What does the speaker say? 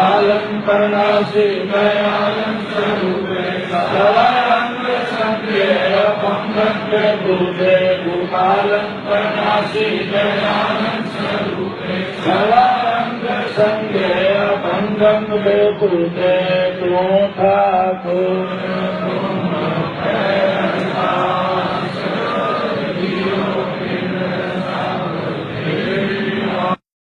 पालं प्रणासि प्रयां सूं संज्ञया भूते गोपालं प्रणासि प्रयां सूं संज्ञया